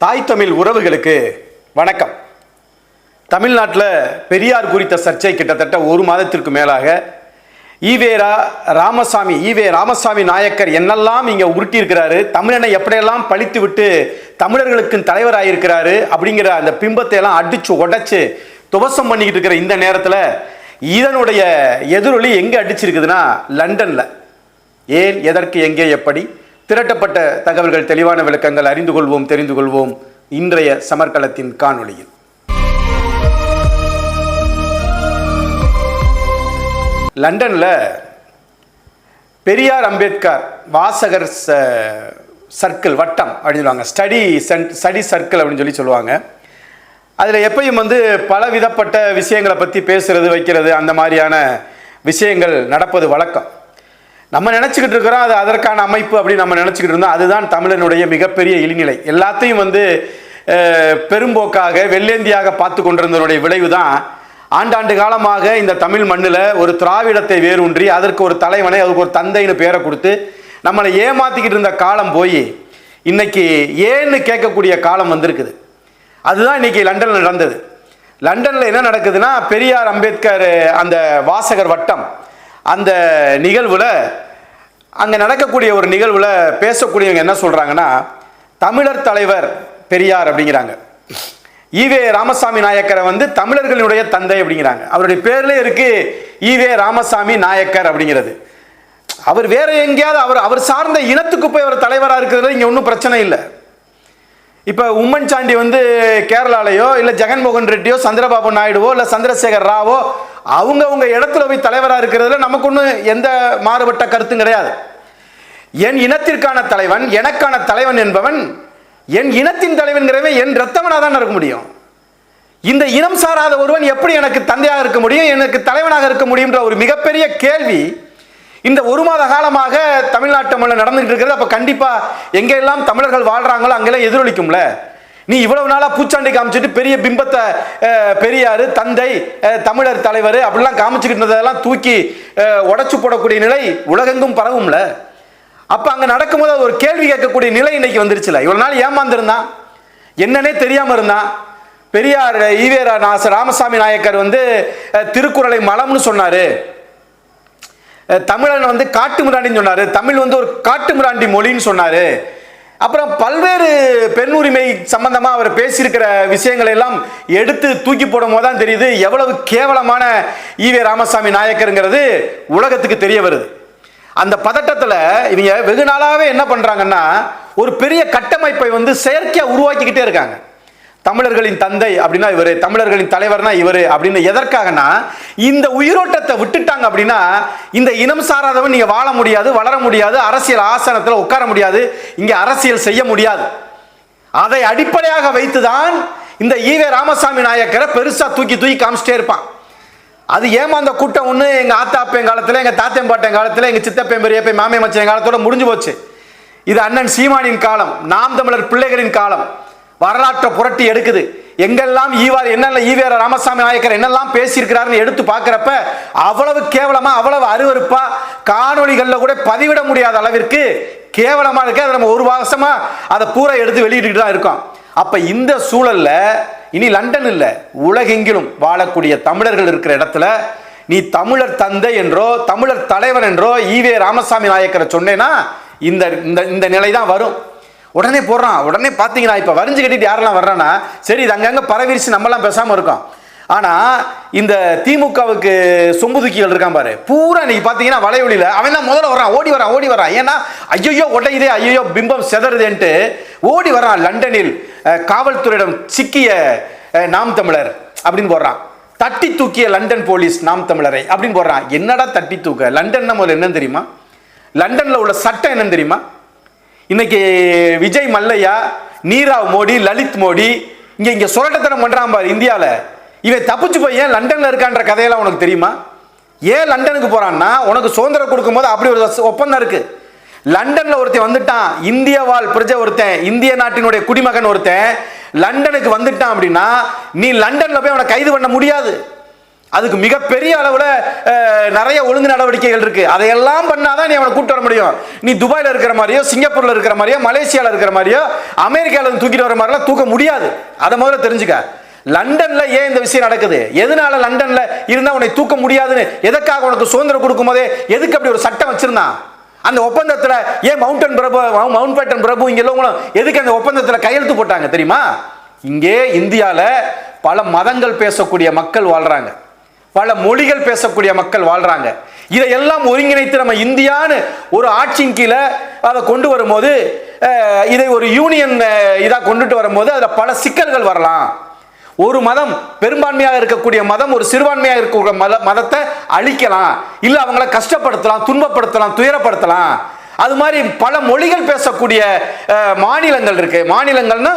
தாய் தமிழ் உறவுகளுக்கு வணக்கம். தமிழ்நாட்டில் பெரியார் குறித்த சர்ச்சை கிட்டத்தட்ட ஒரு மாதத்திற்கு மேலாக ஈவேரா ராமசாமி ஈவே ராமசாமி நாயக்கர் என்னெல்லாம் இங்கே உருட்டியிருக்கிறாரு தமிழனை எப்படியெல்லாம் பழித்து விட்டு தமிழர்களுக்கு தலைவராயிருக்கிறாரு அப்படிங்கிற அந்த பிம்பத்தை எல்லாம் அடித்து உடைச்சு துவசம் பண்ணிக்கிட்டு இருக்கிற இந்த நேரத்தில் இதனுடைய எதிரொலி எங்கே அடிச்சிருக்குதுன்னா லண்டனில். ஏன் எதற்கு எங்கே எப்படி? திரட்டப்பட்ட தகவல்கள் தெளிவான விளக்கங்கள் அறிந்து கொள்வோம் தெரிந்து கொள்வோம். இன்றைய சமர்க்களத்தின் காணொளியில். லண்டனில் பெரியார் அம்பேத்கர் வாசகர் ச- சர்க்கிள் வட்டம் அப்படின்னு சொல்லுவாங்க. ஸ்டடி சென்ட் ஸ்டடி சர்க்கிள் அப்படின்னு சொல்லி சொல்லுவாங்க. அதில் எப்பயும் வந்து பல விதப்பட்ட விஷயங்களை பற்றி பேசுறது வைக்கிறது அந்த மாதிரியான விஷயங்கள் நடப்பது வழக்கம். நம்ம நினச்சிக்கிட்டு இருக்கிறோம் அது அதற்கான அமைப்பு அப்படின்னு நம்ம நினச்சிக்கிட்டு இருந்தோம். அதுதான் தமிழனுடைய மிகப்பெரிய இழிநிலை. எல்லாத்தையும் வந்து பெரும்போக்காக வெள்ளேந்தியாக பார்த்து கொண்டிருந்தவருடைய விளைவு தான் ஆண்டாண்டு காலமாக இந்த தமிழ் மண்ணில் ஒரு திராவிடத்தை வேரூன்றி அதற்கு ஒரு தலைவனை அதுக்கு ஒரு தந்தைன்னு பேரை கொடுத்து நம்மளை ஏமாத்திக்கிட்டு இருந்த காலம் போய் இன்னைக்கு ஏன்னு கேட்கக்கூடிய காலம் வந்திருக்குது. அதுதான் இன்னைக்கு லண்டனில் நடந்தது. லண்டனில் என்ன நடக்குதுன்னா பெரியார் அம்பேத்கர் அந்த வாசகர் வட்டம் அந்த நிகழ்வில் அங்கே நடக்கக்கூடிய ஒரு நிகழ்வில் பேசக்கூடியவங்க என்ன சொல்கிறாங்கன்னா தமிழர் தலைவர் பெரியார் அப்படிங்கிறாங்க. ஈவே ராமசாமி நாயக்கரை வந்து தமிழர்களுடைய தந்தை அப்படிங்கிறாங்க. அவருடைய பேர்லேயே இருக்குது ஈவே ராமசாமி நாயக்கர் அப்படிங்கிறது. அவர் வேற எங்கேயாவது அவர் அவர் சார்ந்த இனத்துக்கு போய் அவர் தலைவராக இருக்கிறதுல இங்கே ஒன்றும் பிரச்சனை இல்லை. இப்போ உம்மன் சாண்டி வந்து கேரளாலேயோ இல்லை ஜெகன்மோகன் ரெட்டியோ சந்திரபாபு நாயுடுவோ இல்லை சந்திரசேகர் ராவோ அவங்க அவங்க இடத்துல போய் தலைவராக இருக்கிறதுல நமக்கு ஒன்றும் எந்த மாறுபட்ட கருத்தும் கிடையாது. என் இனத்திற்கான தலைவன் எனக்கான தலைவன் என்பவன் என் இனத்தின் தலைவன்கிறவன் என் ரத்தவனாக தான் இருக்க முடியும். இந்த இனம் சாராத ஒருவன் எப்படி எனக்கு தந்தையாக இருக்க முடியும் எனக்கு தலைவனாக இருக்க முடியும்ன்ற ஒரு மிகப்பெரிய கேள்வி இந்த ஒரு மாத காலமாக தமிழ்நாட்டு மண்ணில் நடந்துகிட்டு இருக்கிறது. அப்போ கண்டிப்பாக எங்கெல்லாம் தமிழர்கள் வாழ்கிறாங்களோ அங்கெல்லாம் எதிரொலிக்கும்ல. நீ இவ்வளவு நாளாக பூச்சாண்டி காமிச்சிட்டு பெரிய பிம்பத்தை பெரியார் தந்தை தமிழர் தலைவர் அப்படிலாம் காமிச்சுக்கிட்டு இருந்ததெல்லாம் தூக்கி உடச்சு போடக்கூடிய நிலை உலகெங்கும் பரவும்ல. அப்போ அங்கே நடக்கும்போது அது ஒரு கேள்வி கேட்கக்கூடிய நிலை இன்னைக்கு வந்துருச்சுல. இவ்வளோ நாள் ஏமாந்துருந்தான். என்னன்னே தெரியாமல் இருந்தான். பெரியார் ஈவேரா நாச ராமசாமி நாயக்கர் வந்து திருக்குறளை மலம்னு சொன்னார். தமிழன் வந்து காட்டு முராண்டின்னு சொன்னார். தமிழ் வந்து ஒரு காட்டு முராண்டி மொழின்னு சொன்னார். அப்புறம் பல்வேறு பெண் உரிமை சம்பந்தமா அவர் பேசியிருக்கிற விஷயங்களை எல்லாம் எடுத்து தூக்கி போடும் போது தான் தெரியுது எவ்வளவு கேவலமான ஈவே ராமசாமி நாயக்கருங்கிறது உலகத்துக்கு தெரிய வருது. அந்த பதட்டத்தில் இவங்க வெகு நாளாகவே என்ன பண்ணுறாங்கன்னா ஒரு பெரிய கட்டமைப்பை வந்து செயற்கையாக உருவாக்கிக்கிட்டே இருக்காங்க. தமிழர்களின் தந்தை அப்படின்னா இவர் தமிழர்களின் தலைவர்னா இவர் அப்படின்னு எதற்காகனா இந்த உயிரோட்டத்தை விட்டுட்டாங்க அப்படின்னா இந்த இனம் சாராதவன் நீங்கள் வாழ முடியாது வளர முடியாது அரசியல் ஆசனத்தில் உட்கார முடியாது இங்கே அரசியல் செய்ய முடியாது. அதை அடிப்படையாக வைத்துதான் இந்த ஈவே ராமசாமி நாயக்கரை பெருசாக தூக்கி தூக்கி காமிச்சிட்டே இருப்பான். அது ஏமாந்த கூட்டம் ஒன்று எங்கள் ஆத்தாப்பேன் காலத்தில் எங்கள் தாத்தேன் பாட்டன் காலத்தில் எங்கள் சித்தப்பேன் பெரியப்பேன் மாமே மச்சன் காலத்தோட முடிஞ்சு போச்சு. இது அண்ணன் சீமானின் காலம் நாம் தமிழர் பிள்ளைகளின் காலம். வரலாற்றை புரட்டி எடுக்குது. எங்கெல்லாம் ஈவார் என்னென்ன ஈவேர ராமசாமி நாயக்கர் என்னெல்லாம் பேசியிருக்கிறாருன்னு எடுத்து பார்க்குறப்ப அவ்வளவு கேவலமா அவ்வளவு அருவறுப்பா காணொளிகளில் கூட பதிவிட முடியாத அளவிற்கு கேவலமா இருக்கு. அதை நம்ம ஒரு வருஷமா அதை பூரா எடுத்து வெளியிட்டு தான் இருக்கோம். அப்ப இந்த சூழல்ல இனி லண்டன் இல்ல உலகெங்கிலும் வாழக்கூடிய தமிழர்கள் இருக்கிற இடத்துல நீ தமிழர் தந்தை என்றோ தமிழர் தலைவர் என்றோ ஈவே ராமசாமி நாயக்கரை சொன்னேன்னா இந்த இந்த இந்த நிலை தான் வரும். உடனே போடுறான். உடனே பார்த்தீங்கன்னா இப்போ வரிஞ்சு கட்டிட்டு யாரெல்லாம் வர்றான்னா சரி இது அங்கங்கே பரவிரிச்சு நம்மலாம் பேசாமல் இருக்கோம். ஆனால் இந்த திமுகவுக்கு சொம்புதுக்கிகள் இருக்கான் பாரு. பூரா இன்னைக்கு பார்த்தீங்கன்னா வலையொலியில் அவன் தான் முதல்ல வரான் ஓடி வரான் ஓடி வரான் ஏன்னா ஐயோ உடையுதே ஐயோ பிம்பம் செதறுதுன்ட்டு ஓடி வரான் லண்டனில். காவல்துறையிடம் சிக்கிய நாம் தமிழர் அப்படின்னு போடுறான். தட்டி தூக்கிய லண்டன் போலீஸ் நாம் தமிழரை அப்படின்னு போடுறான். என்னடா தட்டி தூக்க? லண்டன் முதல்ல என்னன்னு தெரியுமா? லண்டனில் உள்ள சட்டம் என்னன்னு தெரியுமா? இன்னைக்கு விஜய் மல்லையா நீராவ் மோடி லலித் மோடி இங்கே இங்கே சுரட்டத்தனம் பண்ணுறான் பாரு இந்தியாவில் இவன் தப்பிச்சு போய் ஏன் லண்டனில் இருக்கான்ற கதையெல்லாம் உனக்கு தெரியுமா? ஏன் லண்டனுக்கு போகிறான்னா உனக்கு சுதந்திரம் கொடுக்கும்போது அப்படி ஒரு ஒப்பந்தம் இருக்குது லண்டனில் ஒருத்தன் வந்துட்டான் இந்திய வாழ் பிரஜை ஒருத்தன் இந்திய நாட்டினுடைய குடிமகன் ஒருத்தன் லண்டனுக்கு வந்துட்டான் அப்படின்னா நீ லண்டனில் போய் அவனை கைது பண்ண முடியாது. அதுக்கு மிகப்பெரிய அளவில் நிறைய ஒழுங்கு நடவடிக்கைகள் இருக்குது அதையெல்லாம் பண்ணாதான் நீ அவனை கூட்டு வர முடியும். நீ துபாயில் இருக்கிற மாதிரியோ சிங்கப்பூரில் இருக்கிற மாதிரியோ மலேசியாவில் இருக்கிற மாதிரியோ அமெரிக்காவில் தூக்கிட்டு வர மாதிரிலாம் தூக்க முடியாது. அதை முதல்ல தெரிஞ்சுக்க. லண்டன்ல ஏன் இந்த விஷயம் நடக்குது? எதனால லண்டன்ல இருந்தா உன்னை தூக்க முடியாதுன்னு? எதற்காக உனக்கு சுதந்திரம் கொடுக்கும் போதே எதுக்கு அப்படி ஒரு சட்டம் வச்சிருந்தான்? அந்த ஒப்பந்தத்துல ஏன் மவுண்டன் பிரபு மவுண்ட் பேட்டன் பிரபு இங்க உள்ளவங்களும் எதுக்கு அந்த ஒப்பந்தத்துல கையெழுத்து போட்டாங்க தெரியுமா? இங்கே இந்தியாவில் பல மதங்கள் பேசக்கூடிய மக்கள் வாழ்றாங்க. பல மொழிகள் பேசக்கூடிய மக்கள் வாழ்றாங்க. இதையெல்லாம் ஒருங்கிணைத்து நம்ம இந்தியான்னு ஒரு ஆட்சியின் கீழே அதை கொண்டு வரும்போது இதை ஒரு யூனியன் இதாக கொண்டுட்டு வரும்போது அதில் பல சிக்கல்கள் வரலாம். ஒரு மதம் பெரும்பான்மையாக இருக்கக்கூடிய மதம் ஒரு சிறுபான்மையாக இருக்கக்கூடிய மத மதத்தை அழிக்கலாம். இல்லை அவங்கள கஷ்டப்படுத்தலாம் துன்பப்படுத்தலாம் துயரப்படுத்தலாம். அது மாதிரி பல மொழிகள் பேசக்கூடிய மாநிலங்கள் இருக்கு. மாநிலங்கள்னா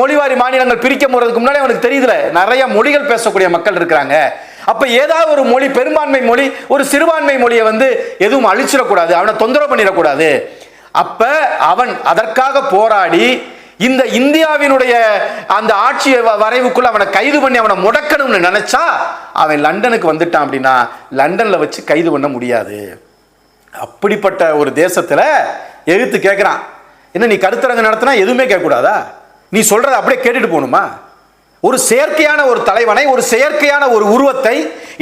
மொழிவாரி மாநிலங்கள் பிரிக்க போறதுக்கு முன்னாடி அவனுக்கு தெரியுதுல நிறைய மொழிகள் பேசக்கூடிய மக்கள் இருக்கிறாங்க. அப்ப ஏதாவது ஒரு மொழி பெரும்பான்மை மொழி ஒரு சிறுபான்மை மொழியை வந்து எதுவும் அழிச்சிடக்கூடாது அவனை தொந்தரவு பண்ணிடக்கூடாது. அப்ப அவன் அதற்காக போராடி இந்த இந்தியாவினுடைய அந்த ஆட்சி வ- வரைவுக்குள்ள அவனை கைது பண்ணி அவனை முடக்கணும்னு நினைச்சா அவன் லண்டனுக்கு வந்துட்டான் அப்படின்னா லண்டன்ல வச்சு கைது பண்ண முடியாது. அப்படிப்பட்ட ஒரு தேசத்துல எதிர்த்து கேட்குறான் என்ன நீ கருத்தரங்கு நடத்தினா எதுவுமே கேட்கக்கூடாதா? நீ சொல்றத அப்படியே கேட்டுட்டு போகணுமா? ஒரு செயற்கையான ஒரு தலைவனை ஒரு செயற்கையான ஒரு உருவத்தை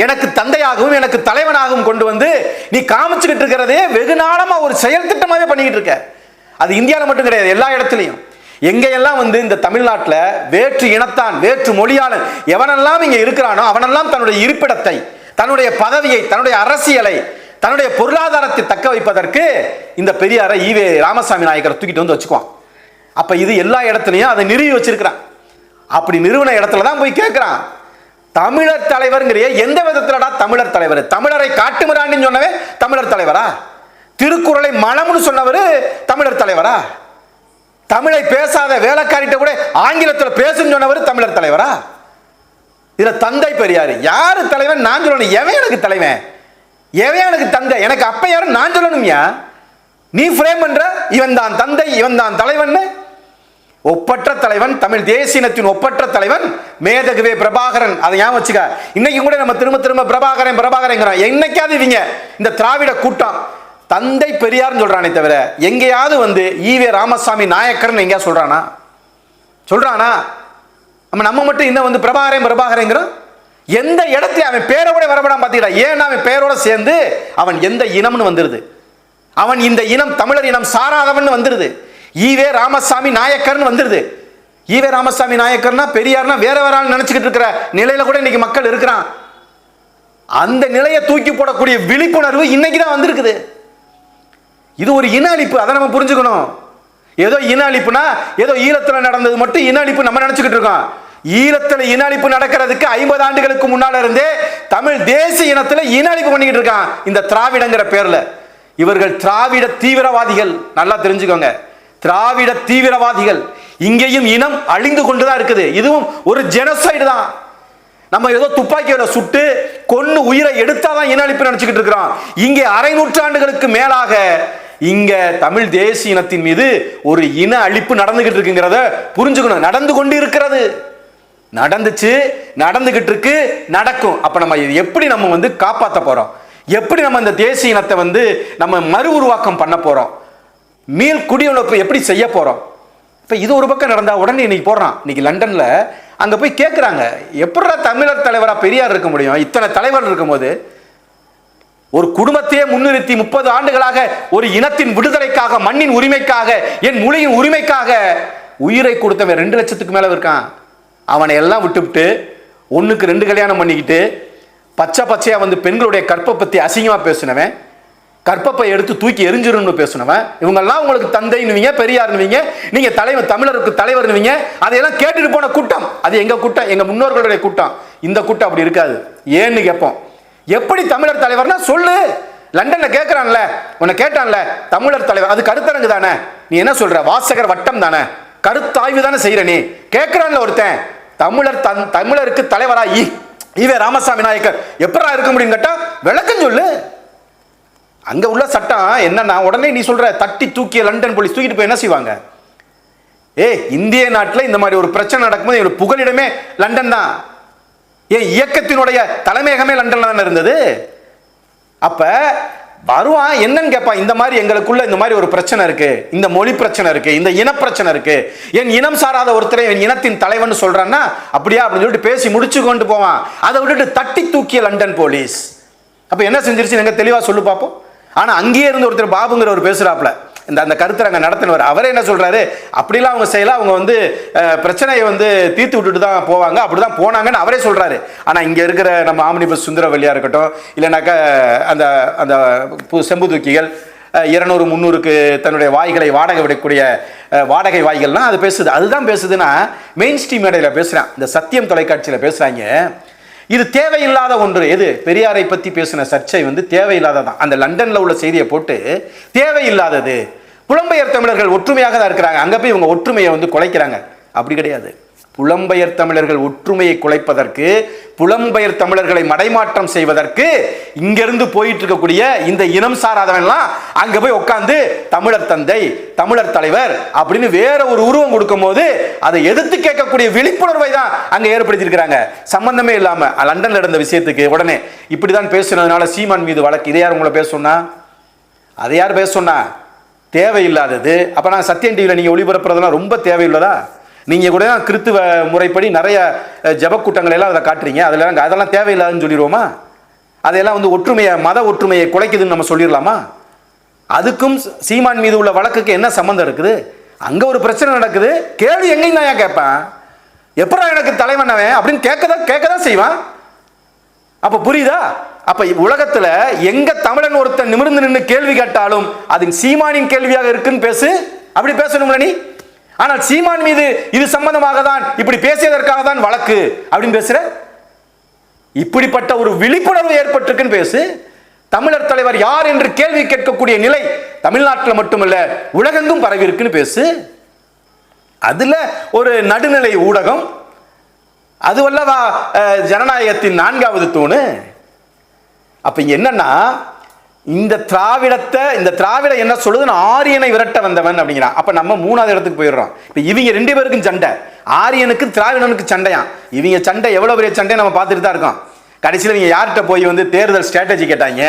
எனக்கு தந்தையாகவும் எனக்கு தலைவனாகவும் கொண்டு வந்து நீ காமிச்சுக்கிட்டு இருக்கிறதே வெகு நாளமாக ஒரு செயல் திட்டமாகவே பண்ணிக்கிட்டு இருக்க. அது இந்தியாவில் மட்டும் கிடையாது எல்லா இடத்துலையும். எங்கெல்லாம் வந்து இந்த தமிழ்நாட்டில் வேற்று இனத்தான் வேற்று மொழியாளன் எவனெல்லாம் இங்கே இருக்கிறானோ அவனெல்லாம் தன்னுடைய இருப்பிடத்தை தன்னுடைய பதவியை தன்னுடைய அரசியலை தன்னுடைய பொருளாதாரத்தை தக்க வைப்பதற்கு இந்த பெரியாரை ஈவே ராமசாமி நாயக்கரை தூக்கிட்டு வந்து வச்சுக்குவான். அப்போ இது எல்லா இடத்துலையும் அதை நிறுவி வச்சிருக்கிறான். அப்படி நிறுவன இடத்துல தான் போய் கேட்குறான் தமிழர் தலைவர்ங்கிறிய எந்த விதத்தில்டா தமிழர் தலைவர்? தமிழரை காட்டுமிராண்டின்னு சொன்னவே தமிழர் தலைவரா? திருக்குறளை மனம்னு சொன்னவர் தமிழர் தலைவரா? தமிழை பேசாத வேலைக்காரிட்ட கூட ஆங்கிலத்தில் பேசுன்னு சொன்னவர் தமிழர் தலைவரா? இதில் தந்தை பெரியார். யார் தலைவன்? நான் சொல்லணும். எவன் எனக்கு தலைவன்? எவன் எனக்கு தந்தை? எனக்கு அப்ப யாரும் நான் சொல்லணும்யா. நீ ஃப்ரேம் பண்ற இவன் தான் தந்தை இவன் தான் தலைவன்னு ஒப்பற்ற தலைவன் தமிழ் தேசியத்தின் ஒப்பற்ற தலைவன் மேதகுவே பிரபாகரன். அதை ஞாபகம் வச்சுக்க. இன்னைக்கு கூட நம்ம திரும்ப திரும்ப பிரபாகரன் பிரபாகரங்கிறோம் என்னைக்காவது இவங்க இந்த திராவிட கூட்டம் தந்தை பெரியார்னு சொல்றானே தவிர எங்கேயாவது வந்து ஈவே ராமசாமி நாயக்கர்னு எங்கேயா சொல்றானா? சொல்றானா? நம்ம நம்ம மட்டும் இன்னும் வந்து பிரபாகரன் பிரபாகரங்கிறோம் எந்த இடத்துல அவன் பேரை கூட வரப்படாம பார்த்துக்கிட்டா ஏன்னா அவன் பேரோட சேர்ந்து அவன் எந்த இனம்னு வந்துருது. அவன் இந்த இனம் தமிழர் இனம் சாராதவன் வந்துருது. ஈவே ராமசாமி நாயக்கர்னு வந்துருது. ஈவே ராமசாமி நாயக்கர்னா பெரியார்னா வேற வேற ஆள் நினைச்சுக்கிட்டு இருக்கிற நிலையில கூட இன்னைக்கு மக்கள் இருக்கிறான். அந்த நிலையை தூக்கி போடக்கூடிய விழிப்புணர்வு இன்னைக்கு தான் வந்திருக்குது. இது ஒரு இன அழிப்பு அதை நம்ம புரிஞ்சுக்கணும். ஏதோ இன அழிப்புனா ஏதோ ஈழத்தில் நடந்தது மட்டும் இன அழிப்பு நம்ம நினைச்சுக்கிட்டு இருக்கோம். ஈழத்தில் இன அழிப்பு நடக்கிறதுக்கு ஐம்பது ஆண்டுகளுக்கு முன்னால இருந்தே தமிழ் தேசிய இனத்தில் இன அழிப்பு பண்ணிக்கிட்டு இருக்கான் இந்த திராவிடங்கிற பேர்ல. இவர்கள் திராவிட தீவிரவாதிகள் நல்லா தெரிஞ்சுக்கோங்க. திராவிட தீவிரவாதிகள் இங்கேயும் இனம் அழிந்து கொண்டுதான் இருக்குது. இதுவும் ஒரு ஜெனசைடு தான். நம்ம ஏதோ துப்பாக்கியோட சுட்டு கொன்னு உயிரை எடுத்தாதான் இன அழிப்பு நினைச்சுக்கிட்டு இருக்கிறோம் இங்கே அரை நூற்றாண்டுகளுக்கு மேலாக இங்க தமிழ் தேசிய இனத்தின் மீது ஒரு இன அழிப்பு நடந்துகிட்டு இருக்குங்கிறத புரிஞ்சுக்கணும். நடந்து கொண்டு இருக்கிறது நடந்துச்சு நடந்துகிட்டு இருக்கு நடக்கும். அப்ப நம்ம எப்படி நம்ம வந்து காப்பாற்ற போறோம்? எப்படி நம்ம இந்த தேசிய இனத்தை வந்து நம்ம மறு உருவாக்கம் பண்ண போறோம்? மீள் குடியமைப்பு எப்படி செய்ய போகிறோம் இப்போ இது ஒரு பக்கம் நடந்தால் உடனே இன்றைக்கி போடுறான். இன்னைக்கு லண்டனில் அங்கே போய் கேட்குறாங்க எப்படா தமிழர் தலைவராக பெரியார் இருக்க முடியும்? இத்தனை தலைவர் இருக்கும்போது ஒரு குடும்பத்தையே முன்னிறுத்தி முப்பது ஆண்டுகளாக ஒரு இனத்தின் விடுதலைக்காக மண்ணின் உரிமைக்காக என் மொழியின் உரிமைக்காக உயிரை கொடுத்தவன் ரெண்டு லட்சத்துக்கு மேலே இருக்கான். அவனை எல்லாம் விட்டுவிட்டு ஒன்றுக்கு ரெண்டு கல்யாணம் பண்ணிக்கிட்டு பச்சை பச்சையாக வந்து பெண்களுடைய கற்பை பற்றி அசிங்கமாக பேசினவன். கற்பப்பை எடுத்து தூக்கி எரிஞ்சிரும்னு பேசினவன். இவங்கெல்லாம் உங்களுக்கு தந்தைன்னுவீங்க பெரியார்னுவீங்க நீங்க தலைவர் தமிழருக்கு தலைவர்னுவீங்க அதையெல்லாம் கேட்டுட்டு போன கூட்டம். அது எங்க கூட்டம்? எங்க முன்னோர்களுடைய கூட்டம். இந்த கூட்டம் அப்படி இருக்காது. ஏன்னு கேட்போம். எப்படி தமிழர் தலைவர்னா சொல்லு. லண்டன்ல கேட்கிறான்ல உன்னை கேட்டான்ல தமிழர் தலைவர். அது கருத்தரங்கு தானே. நீ என்ன சொல்ற? வாசகர் வட்டம் தானே. கருத்தாய்வு தானே செய்யற நீ. கேட்கிறான்ல ஒருத்தன். தமிழர் தன் தமிழருக்கு தலைவரா ஈ ஈவே ராமசாமி நாயக்கர். எப்படா இருக்க முடியும் கேட்டா விளக்கம் சொல்லு. அங்க உள்ள சட்டம் என்னன்னா உடனே நீ சொல்ற தட்டி தூக்கிய லண்டன் போலீஸ் தூக்கிட்டு போய் என்ன செய்வாங்க? ஏ இந்திய நாட்டில் இந்த மாதிரி ஒரு பிரச்சனை நடக்கும்போது இவங்களுக்கு புகலிடமே லண்டன் தான். ஏன் இயக்கத்தினுடைய தலைமையகமே லண்டன்ல தானே இருந்தது? அப்ப வருவான் என்னன்னு கேட்பான் இந்த மாதிரி எங்களுக்குள்ள இந்த மாதிரி ஒரு பிரச்சனை இருக்கு இந்த மொழி பிரச்சனை இருக்கு இந்த இன பிரச்சனை இருக்கு என் இனம் சாராத ஒருத்தரை என் இனத்தின் தலைவன் சொல்றான்னா அப்படியா அப்படின்னு சொல்லிட்டு பேசி முடிச்சு கொண்டு போவான். அதை விட்டுட்டு தட்டி தூக்கிய லண்டன் போலீஸ். அப்ப என்ன செஞ்சிருச்சு? எங்க தெளிவா சொல்லு பார்ப்போம் ஆனால் அங்கேயே இருந்து ஒருத்தர் பாபுங்கிறவர் பேசுகிறாப்புல இந்த அந்த கருத்தரங்க நடத்தினவர். அவரே என்ன சொல்கிறாரு அப்படிலாம் அவங்க செய்யலாம் அவங்க வந்து பிரச்சனையை வந்து தீர்த்து விட்டுட்டு தான் போவாங்க. அப்படி தான் போனாங்கன்னு அவரே சொல்கிறாரு ஆனால் இங்கே இருக்கிற நம்ம ஆமணி பஸ் சுந்தரவல்லியா இருக்கட்டும் இல்லைனாக்கா அந்த அந்த செம்பு தூக்கிகள் இருநூறு முந்நூறுக்கு தன்னுடைய வாய்களை வாடகை விடக்கூடிய வாடகை வாய்கள்லாம் அது பேசுது. அதுதான் பேசுதுன்னா மெயின் ஸ்ட்ரீம் மேடையில் பேசுகிறேன் இந்த சத்தியம் தொலைக்காட்சியில் பேசுகிறாங்க இது தேவையில்லாத ஒன்று. எது? பெரியாரை பற்றி பேசின சர்ச்சை வந்து தேவையில்லாததான். அந்த லண்டனில் உள்ள செய்தியை போட்டு தேவையில்லாதது. புலம்பெயர் தமிழர்கள் ஒற்றுமையாக தான் இருக்கிறாங்க. அங்கே போய் இவங்க ஒற்றுமையை வந்து குலைக்கிறாங்க. அப்படி கிடையாது. புலம்பெயர் தமிழர்கள் ஒற்றுமையை குலைப்பதற்கு புலம்பெயர் தமிழர்களை மடைமாற்றம் செய்வதற்கு இங்கிருந்து போயிட்டு இருக்கக்கூடிய இந்த இனம் சாராதவன்லாம் அங்க போய் உட்காந்து தமிழர் தந்தை தமிழர் தலைவர் அப்படின்னு வேற ஒரு உருவம் கொடுக்கும்போது அதை எதிர்த்து கேட்கக்கூடிய விழிப்புணர்வை தான் அங்க ஏற்படுத்தியிருக்கிறாங்க. சம்பந்தமே இல்லாம லண்டன்ல நடந்த விஷயத்துக்கு உடனே இப்படிதான் பேசுனதுனால சீமான் மீது வழக்கு. இதை யார் உங்களை பேச சொன்னா? அதை யார் பேச சொன்னா? தேவையில்லாதது. அப்ப நான் சத்தியம் டிவியில் நீங்க ஒளிபரப்புறதெல்லாம் ரொம்ப தேவையில்லதா நீங்கள் கூட தான் கிறித்துவ முறைப்படி நிறைய ஜபக்கூட்டங்கள் எல்லாம் அதை காட்டுறீங்க. அதில் அதெல்லாம் தேவையில்லாதுன்னு சொல்லிடுவோமா? அதையெல்லாம் வந்து ஒற்றுமையை மத ஒற்றுமையை குலைக்குதுன்னு நம்ம சொல்லிடலாமா? அதுக்கும் சீமான் மீது உள்ள வழக்குக்கு என்ன சம்மந்தம் இருக்குது? அங்கே ஒரு பிரச்சனை நடக்குது. கேள்வி எங்கேயும் தான் ஏன் கேட்பேன்? எப்படா எனக்கு தலைவன் அவன் அப்படின்னு கேட்க கேட்க தான் செய்வான்? அப்போ புரியுதா? அப்ப உலகத்துல எங்க தமிழன் ஒருத்தன் நிமிர்ந்து நின்று கேள்வி கேட்டாலும் அது சீமானின் கேள்வியாக இருக்குன்னு பேசு. அப்படி பேசணும்ல நீ? ஆனால் சீமான் மீது இது சம்பந்தமாக தான் இப்படி பேசியதற்காக தான் வழக்கு அப்படின்னு பேசுற? இப்படிப்பட்ட ஒரு விழிப்புணர்வு ஏற்பட்டிருக்குன்னு பேசு. தமிழர் தலைவர் யார் என்று கேள்வி கேட்கக்கூடிய நிலை தமிழ்நாட்டில் மட்டுமல்ல உலகெங்கும் பரவி இருக்குன்னு பேசு. அதுல ஒரு நடுநிலை ஊடகம் அது வல்லவா ஜனநாயகத்தின் நான்காவது தூணு. அப்ப என்னன்னா இந்த திராவிடத்தை இந்த திராவிடம் என்ன சொல்லுதுன்னு ஆரியனை விரட்ட வந்தவன் அப்படிங்கிறான் அப்போ நம்ம மூணாவது இடத்துக்கு போயிடுறோம். இப்போ இவங்க ரெண்டு பேருக்கும் சண்டை. ஆரியனுக்கு திராவிடனுக்கு சண்டையாம். இவங்க சண்டை எவ்வளோ பெரிய சண்டை நம்ம பார்த்துட்டு தான் இருக்கோம். கடைசியில் இவங்க யார்கிட்ட போய் வந்து தேர்தல் ஸ்ட்ராட்டஜி கேட்டாங்க?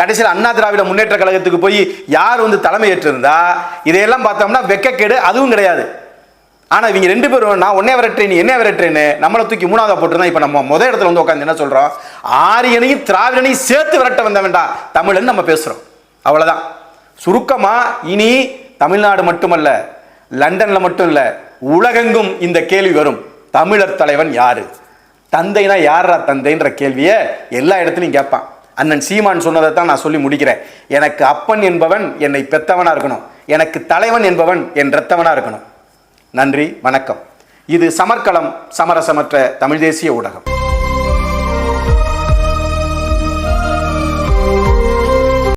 கடைசியில் அண்ணா திராவிட முன்னேற்ற கழகத்துக்கு போய் யார் வந்து தலைமை ஏற்றிருந்தா? இதையெல்லாம் பார்த்தோம்னா வெக்கக்கேடு அதுவும் கிடையாது. ஆனா இவங்க ரெண்டு பேரும் நான் ஒன்னே விரட்டுறேன் நீ என்ன விரட்டுறேன்னு நம்மளை தூக்கி மூணாவதா போட்டுருந்தா இப்ப நம்ம முத இடத்துல வந்து உட்காந்து என்ன சொல்றோம்? ஆரியனையும் திராவிடனையும் சேர்த்து விரட்ட வந்த வேண்டாம் நம்ம பேசுறோம். அவ்வளவுதான். சுருக்கமா இனி தமிழ்நாடு மட்டுமல்ல லண்டன்ல மட்டும் இல்ல உலகெங்கும் இந்த கேள்வி வரும். தமிழர் தலைவன் யாரு? தந்தைனா யாரா தந்தைன்ற கேள்வியை எல்லா இடத்துலையும் கேட்பான். அண்ணன் சீமான் சொன்னதை தான் நான் சொல்லி முடிக்கிறேன். எனக்கு அப்பன் என்பவன் என்னை பெத்தவனா இருக்கணும். எனக்கு தலைவன் என்பவன் என் இரத்தவனா இருக்கணும். நன்றி வணக்கம். இது சமர்க்களம் சமரசமற்ற தமிழ் தேசிய ஊடகம்.